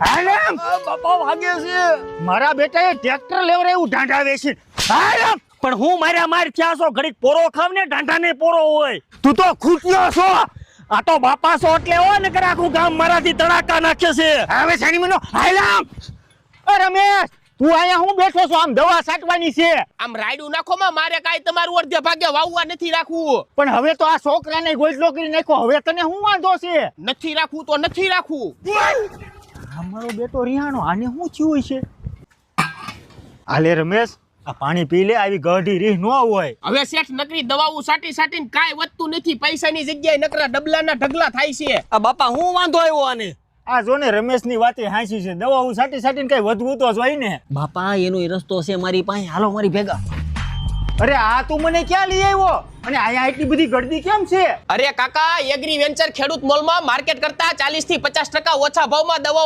હાલ બાપા વાગે છે મારા બેટાએ ટ્રેક્ટર લેવડાવ્યું ઢાંઢાવે છે હાલ પણ હું માર્યા માર થયા છો? ઘડીક પોરો ખાવ ને ઢાંઢા ને પોરો હોય. તું તો ખૂટ્યો છો. આ તો બાપા છો એટલે હો ને આખું ગામ મારાથી તડાકા નાખે છે. હવે સાની મનો? હાલ અ રમેશ તું અહીંયા હું બેઠો છો? આમ દવા છાંટવાની છે. આમ રાયડું નાખો માં મારે કાઈ તમારું અડધે ભાગે વાવવા નથી રાખવું. પણ હવે તો આ છોકરાને ગોજલો કરી નાખ્યો. હવે તને હું વાંધો છે? નથી રાખવું તો નથી રાખવું. મારો બેટો રિહાણો આને શું થયું છે? હાલે રમેશ આ પાણી પી લે આવી ગઢી રીહ ન હોય. હવે શેઠ નકરી દવાઓ સાટી સાટીને કાંઈ વધતું નથી પૈસાની જગ્યાએ નકરા ડબલાના ઢગલા થાય છે. આ બાપા હું વાંધો આવ્યો આને? આ જો ને રમેશની વાતે હાંસી છે દવાઓ સાટી સાટીને કઈ વધવું તો જોઈ ને. બાપા એનો એ રસ્તો છે મારી પાસે. હાલો મારી ભેગા. અરે આ તું મને ક્યાં લઈ આવ્યો? અને અહીંયા એટલી બધી ગળદી કેમ છે? અરે કાકા એગ્રી વેન્ચર ખેડૂત મોલમાં માર્કેટ કરતા ચાલીસથી પચાસ ટકા ઓછા ભાવમાં દવાઓ